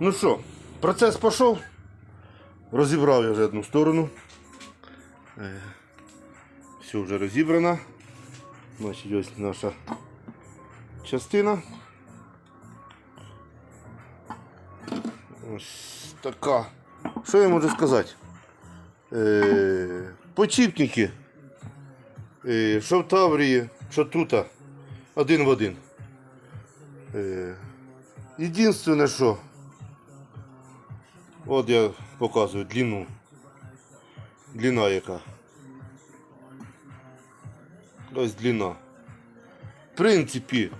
Ну що, процес пішов. Розібрав я вже одну сторону. Е, Все вже розібрано. Значить, ось наша частина. Ось така. Що я можу сказати? Е, почіпники. Е, що в Таврії, що тут, один в один. Єдине, що. От я показую длину. Длина яка. Ось длина. В принципі,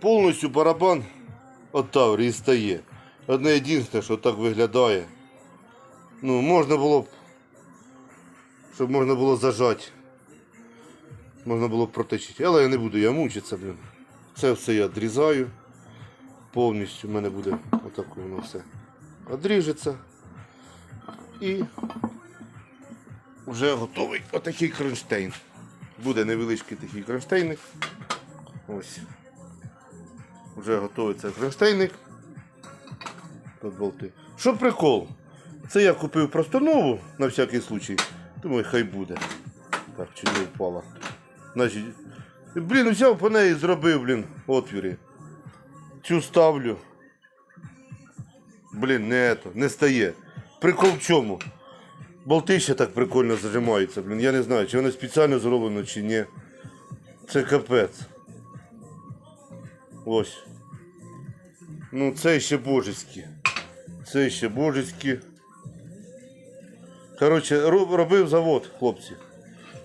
повністю барабан от Таврії стає. Одне єдине, що так виглядає. Ну, можна було б, щоб можна було зажати. Можна було б проточити. Але я не буду, я мучитися, блін. Це все я відрізаю. Повністю в мене буде отаке воно все. Одріжеться. І вже готовий отакий кронштейн. Буде невеличкий такий кронштейник. Ось. Вже готовий цей кронштейник. Тут болти. Що прикол? Це я купив просто нову на всякий случай. Думаю, хай буде. Так, чи не впала. Значить, блін, взяв по неї зробив, блін, отвіри. Цю ставлю. Блін, не ето, не стає. Прикол в чому? Болти ще так прикольно зажимаються, блін. Я не знаю, чи воно спеціально зроблено, чи ні. Це капець. Ось. Ну, це ще божеські. Це ще божеські. Коротше, робив завод, хлопці.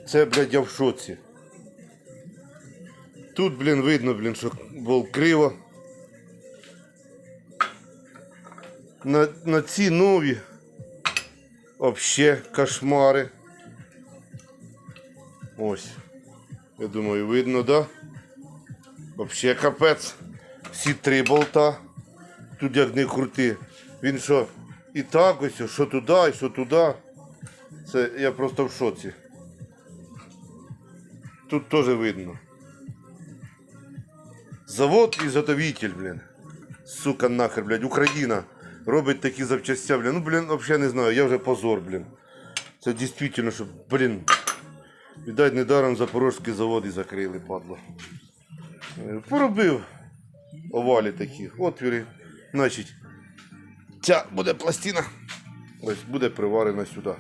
Це, блядь, я в шоці. Тут, блін, видно, блін, що був криво. На, на ці нові вообще кошмари. Ось. Я думаю, видно, да? Вообще капець. Всі три болта. Тут як не крути. Він що і так ось, що туди, і що туди. Це я просто в шоці. Тут теж видно. Завод ізготовитель, блін. Сука нахер, блядь, Україна робить такі запчастя, блін. Ну, блін, взагалі не знаю, я вже позор, блін. Це дійсно, що, блін. Віддать недаром запорожський завод і закрили, падло. Е, Поробив овалі такі отвіри. Значить, ця буде пластина. Ось буде приварена сюди.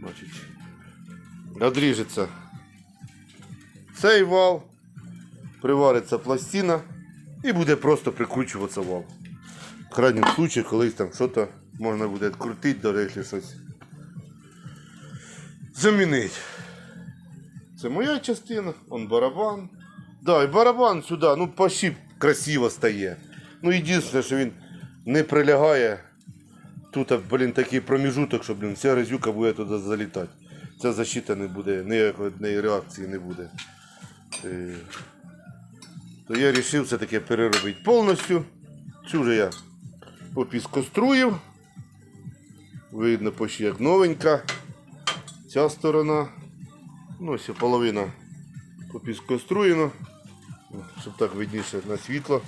Значить, одріжеться цей вал, привариться пластина і буде просто прикручуватися вал. Крайньому случае, колись там щось можна буде відкрутити, до речі, щось замінити. Це моя частина, он барабан. Да, і барабан сюди, ну почти красиво стає. Ну єдине, що він не прилягає. Тут, блін, такий проміжуток, що, блін, вся резюка буде туди залітати. Ця защита не буде, ніякої реакції не буде. Е, То я вирішив все-таки переробити повністю. Цю вже я попіскоструїв. Видно почти як новенька. Ця сторона. Ну, ось половина попіскоструєна. Щоб так видніше на світло.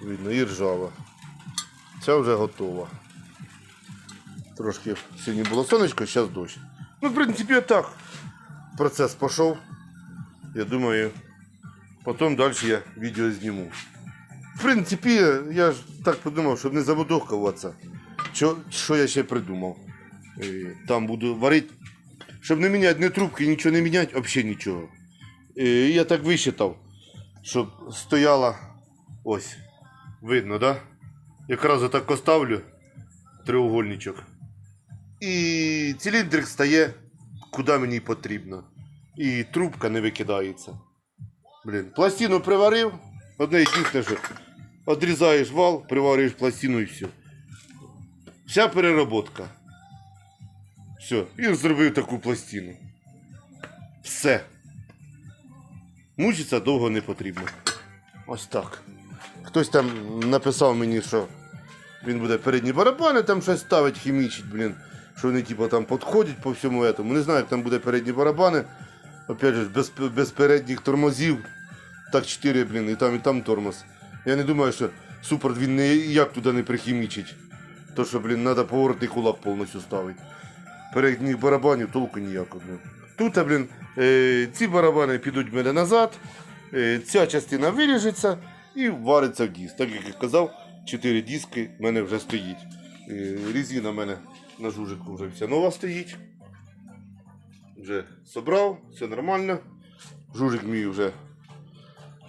Видно і ржава. Ця вже готова. Трошки сьогодні було сонечко, зараз дощ. Ну, в принципі, так. Процес пішов. Я думаю, потім далі я відео зніму. В принципі, я ж так подумав, щоб не забудовкуватися. Що, що я ще придумав? Е, Там буду варити, щоб не міняти ні трубки, нічого не міняти, взагалі нічого. Е, Я так висчитав, щоб стояла ось. Видно, да? Якраз отак поставлю треугольничок. І циліндрик стає куди мені потрібно. І трубка не викидається. Блін, пластину приварив. Одне єдине, що відрізаєш вал, приварюєш пластину і все. Вся переработка. Все. І зробив таку пластину. Все. Мучитися довго не потрібно. Ось так. Хтось там написав мені, що він буде передні барабани, там щось ставить, хімічить, блін. Що вони типу, там підходять по всьому этому. Не знаю, як там буде передні барабани. Опять же, без, без передніх тормозів. Так 4, блін, і там, і там тормоз. Я не думаю, що супорт він ніяк туди не прихімічить. То що, блін, треба поворотний кулак повністю ставити. Передніх барабанів толку ніякого. Тут, блін, е, ці барабани підуть в мене назад, е, ця частина виріжеться і вариться в диск. Так як я казав, 4 диски в мене вже стоїть. Е, резина в мене на жужику вже вся нова стоїть. Вже собрав, все нормально. Жужик мій вже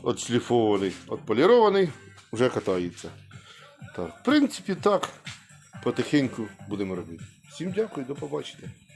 отшліфований, отполірований, вже катається. Так, в принципі, так. Потихеньку будемо робити. Всім дякую, до побачення.